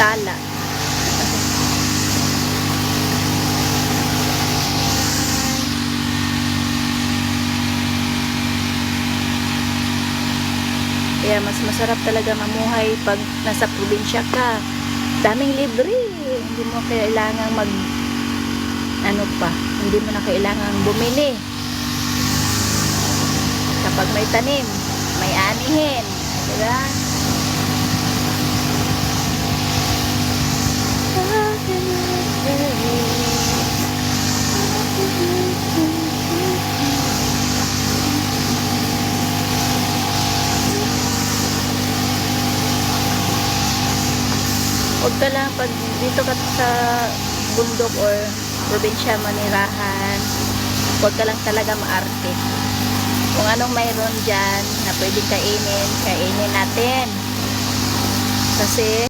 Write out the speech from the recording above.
tala. Kaya mas masarap talaga mamuhay pag nasa probinsya ka. Daming libre. Hindi mo kailangang mag ano pa, hindi mo na kailangang bumili. Kapag may tanim, may anihin. Huwag ka lang pag dito ka sa bundok or probinsya manirahan, huwag ka lang talaga maarte. Kung anong mayroon dyan na pwedeng kainin, kainin natin. Kasi